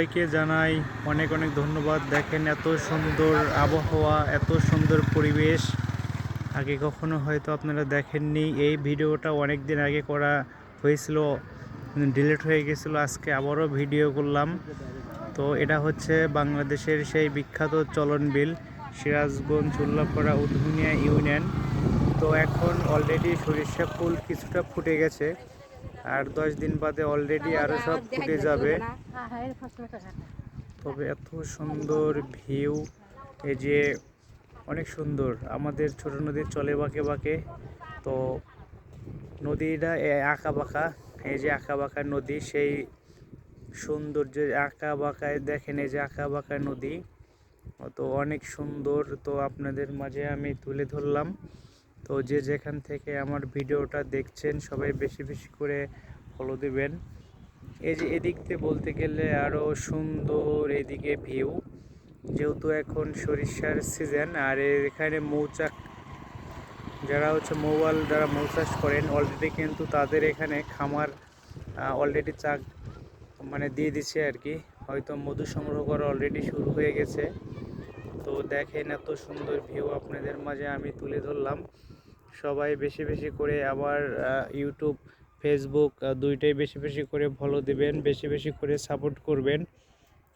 সবাইকে জানাই অনেক অনেক ধন্যবাদ। দেখেন এত সুন্দর আবহাওয়া, এত সুন্দর পরিবেশ। আগে কখনো হয়তো আপনারা দেখেননি, এই ভিডিওটা অনেক দিন আগে করা হয়েছিল, ডিলিট হয়ে গেছিল, আজকে আবারও ভিডিও করলাম। তো এটা হচ্ছে বাংলাদেশের সেই বিখ্যাত চলন বিল, সিরাজগঞ্জ উল্লাপাড়া উধুনিয়া ইউনিয়ন। তো এখন অলরেডি সরিষা ফুল কিছুটা ফুটে গেছে। আর দশ দিন বাদে অলরেডি আরও সব ফুটে যাবে। তবে এত সুন্দর ভিউ এই যে অনেক সুন্দর। আমাদের ছোট নদী চলে বাঁকে বাঁকে। তো নদীটা আঁকা বাঁকা এই যে আঁকা বাঁকা নদী, সেই সৌন্দর্য আঁকা বাঁকায় দেখেন এই যে আঁকা বাঁকা নদী। তো অনেক সুন্দর, তো আপনাদের মাঝে আমি তুলে ধরলাম। তো যে যেখান থেকে আমার ভিডিওটা দেখছেন, সবাই বেশি বেশি করে ফলো দেবেন। এই যে এদিক দিয়ে বলতে গেলে আরও সুন্দর এদিকে ভিউ যেহেতু এখন সরিষার সিজন আর এখানে মৌচাক, যারা হচ্ছে মৌয়াল যারা মৌ চাষ করেন অলরেডি কিন্তু তাদের এখানে খামার অলরেডি চাক মানে দিয়ে দিছে আর কি। হয়তো মধু সংগ্রহ করা অলরেডি শুরু হয়ে গেছে। তো দেখেন এত সুন্দর ভিউ আপনাদের মাঝে আমি তুলে ধরলাম। সবাই বেশি বেশি করে আবার ইউটিউব ফেসবুক দুইটাই বেশি বেশি করে ফলো দিবেন, বেশি বেশি করে সাপোর্ট করবেন।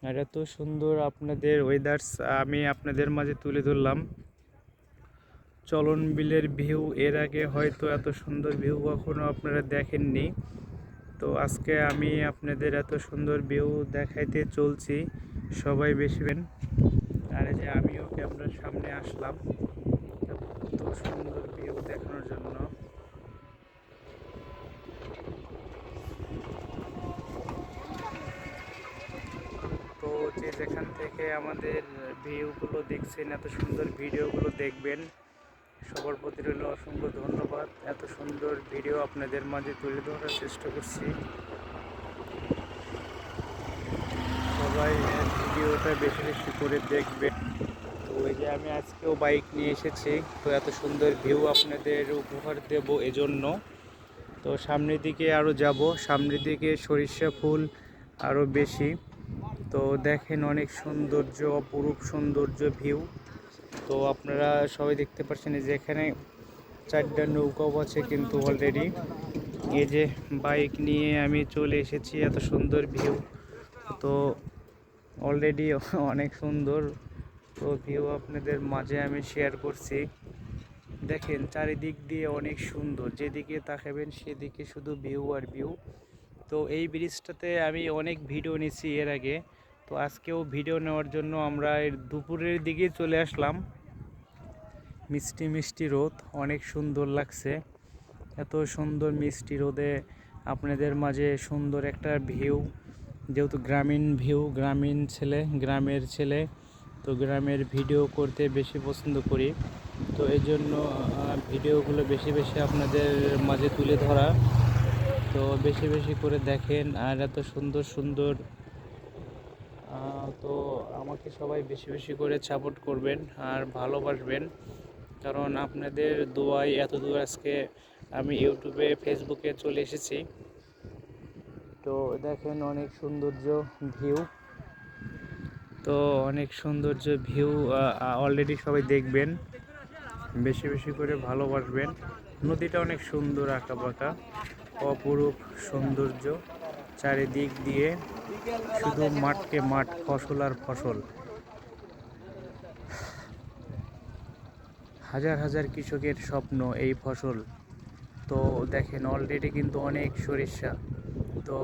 আর এত সুন্দর আপনাদের ওয়েদার্স আমি আপনাদের মাঝে তুলে ধরলাম। চলন বিলের ভিউ এর আগে হয়তো এত সুন্দর ভিউ কখনো আপনারা দেখেননি। তো আজকে আমি আপনাদের এত সুন্দর ভিউ দেখাইতে চলছি, সবাই বেশিবেন আর যে আমিও ক্যামেরার সামনে আসলাম। সুন্দর ভিউ দেখানোর জন্য। তো যে যেখান থেকে আমাদের ভিউগুলো দেখছেন, এত সুন্দর ভিডিওগুলো দেখবেন, সবার প্রতি রইল অসংখ্য ধন্যবাদ। এত সুন্দর ভিডিও আপনাদের মাঝে তুলে ধরার চেষ্টা করছি। সবাই ভিডিওটা বেশি বেশি করে দেখবেন। তো যে আমি আজকেও বাইক নিয়ে এসেছি। তো এত সুন্দর ভিউ আপনাদের উপহার দেব এজন্য। তো সামনের দিকে আরও যাব। সামনের দিকে সরিষা ফুল আরও বেশি। তো দেখেন অনেক সৌন্দর্য, অপরূপ সৌন্দর্য ভিউ তো আপনারা সবাই দেখতে পাচ্ছেন যে এখানে চারটা নৌকাও আছে কিন্তু অলরেডি এই যে বাইক নিয়ে আমি চলে এসেছি, এত সুন্দর ভিউ তো অলরেডি অনেক সুন্দর। তো ভিউ আপনাদের মাঝে আমি শেয়ার করছি। দেখেন, চারিদিক দিয়ে অনেক সুন্দর। যেদিকে তাকাবেন, সেদিকে শুধু ভিউ আর ভিউ তো এই ব্রিজটাতে আমি অনেক ভিডিও নিয়েছি এর আগে। তো আজকেও ভিডিও নেওয়ার জন্য আমরা এর দুপুরের দিকে চলে আসলাম। মিষ্টি মিষ্টি রোদ, অনেক সুন্দর লাগছে। এত সুন্দর মিষ্টি রোদে আপনাদের মাঝে সুন্দর একটা ভিউ যেহেতু গ্রামীণ ভিউ গ্রামীণ ছেলে, গ্রামের ছেলে তো গ্রামের ভিডিও করতে বেশি পছন্দ করি। তো এই জন্য ভিডিওগুলো বেশি বেশি আপনাদের মাঝে তুলে ধরা। তো বেশি বেশি করে দেখেন আর এত সুন্দর সুন্দর তো আমাকে সবাই বেশি বেশি করে সাপোর্ট করবেন আর ভালোবাসবেন। কারণ আপনাদের দোয়াই এত দূর আজকে আমি ইউটিউবে ফেসবুকে চলে এসেছি। তো দেখেন অনেক সৌন্দর্য ভিউ তো অনেক সৌন্দর্য ভিউ অলরেডি সবাই দেখবেন। বেশি বেশি করে ভালোবাসবেন। নদীটা অনেক সুন্দর আঁকা বাঁকা অপরূপ সৌন্দর্য। চারিদিক দিয়ে শুধু মাঠকে মাঠ, ফসল আর ফসল। হাজার হাজার কৃষকের স্বপ্ন এই ফসল। তো দেখেন অলরেডি কিন্তু অনেক সরিষা। তো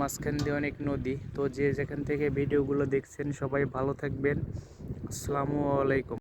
মাঝখান দিয়ে অনেক নদী, তো যে যেখান থেকে ভিডিওগুলো দেখছেন সবাই ভালো থাকবেন। আসসালামু আলাইকুম।